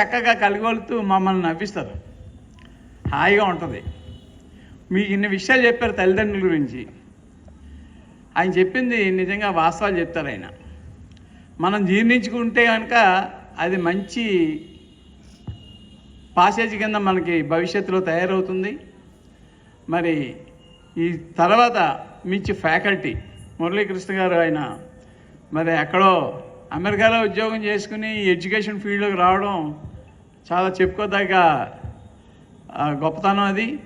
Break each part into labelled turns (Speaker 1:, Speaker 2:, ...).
Speaker 1: చక్కగా కలిగొలుతూ మమ్మల్ని నవ్విస్తారు. హాయిగా ఉంటుంది. మీకు ఇన్ని విషయాలు చెప్పారు తల్లిదండ్రుల గురించి. ఆయన చెప్పింది నిజంగా వాస్తవాలు చెప్తారు ఆయన. మనం జీర్ణించుకుంటే కనుక అది మంచి పాసేజ్ కింద మనకి భవిష్యత్తులో తయారవుతుంది. మరి ఈ తర్వాత మంచి ఫ్యాకల్టీ మురళీకృష్ణ గారు ఆయన మరి ఎక్కడో అమెరికాలో ఉద్యోగం చేసుకుని ఈ ఎడ్యుకేషన్ ఫీల్డ్లోకి రావడం చాలా చెప్పుకోదగ్గ గొప్పతనం అది.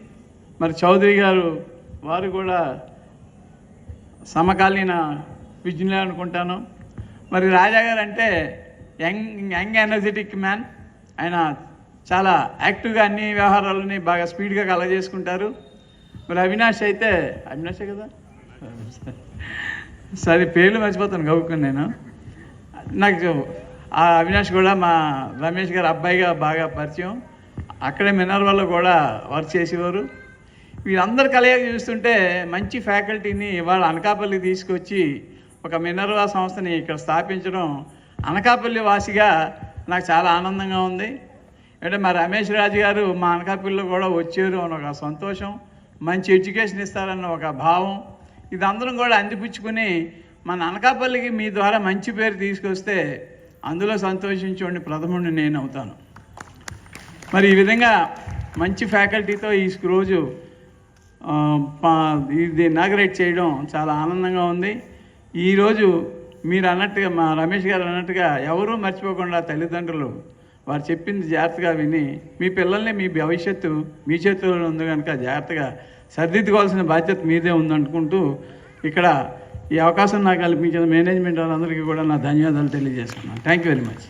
Speaker 1: మరి చౌదరి గారు వారు కూడా సమకాలీన విజ్ఞులే అనుకుంటాను. మరి రాజా గారు అంటే యంగ్ యంగ్ ఎనర్జెటిక్ మ్యాన్. ఆయన చాలా యాక్టివ్గా అన్ని వ్యవహారాలని బాగా స్పీడ్గా కలగజేసుకుంటారు. మరి అవినాష్ అయితే అవినాషే కదా? సరే పేర్లు మర్చిపోతాను గౌకుని నేను. నాకు ఆ అవినాష్ కూడా మా రమేష్ గారు అబ్బాయిగా బాగా పరిచయం. అక్కడే మినర్వాలో కూడా వర్క్ చేసేవారు. వీళ్ళందరు కలయిక చూస్తుంటే మంచి ఫ్యాకల్టీని ఇవాళ అనకాపల్లి తీసుకొచ్చి ఒక మినర్వా సంస్థని ఇక్కడ స్థాపించడం అనకాపల్లి వాసిగా నాకు చాలా ఆనందంగా ఉంది. అంటే మా రమేష్ రాజు గారు మా అనకాపల్లిలో కూడా వచ్చారు అని ఒక సంతోషం మంచి ఎడ్యుకేషన్ ఇస్తారన్న ఒక భావం. ఇదందరం కూడా అందిపుచ్చుకుని మన అనకాపల్లికి మీ ద్వారా మంచి పేరు తీసుకొస్తే అందులో సంతోషించండి ప్రథముడిని నేను అవుతాను. మరి ఈ విధంగా మంచి ఫ్యాకల్టీతో ఈ రోజు ఇది ఇనాగరేట్ చేయడం చాలా ఆనందంగా ఉంది. ఈరోజు మీరు అన్నట్టుగా మా రమేష్ గారు అన్నట్టుగా ఎవరూ మర్చిపోకుండా తల్లిదండ్రులు వారు చెప్పింది జాగ్రత్తగా విని మీ పిల్లల్ని మీ భవిష్యత్తు మీ చేతుల్లో ఉంది కనుక జాగ్రత్తగా సర్దిద్దుకోవాల్సిన బాధ్యత మీదే ఉందనుకుంటూ ఇక్కడ ఈ అవకాశం నాకు కల్పించిన మేనేజ్మెంట్ వాళ్ళందరికీ కూడా నా ధన్యవాదాలు తెలియజేస్తున్నాను. Thank you very much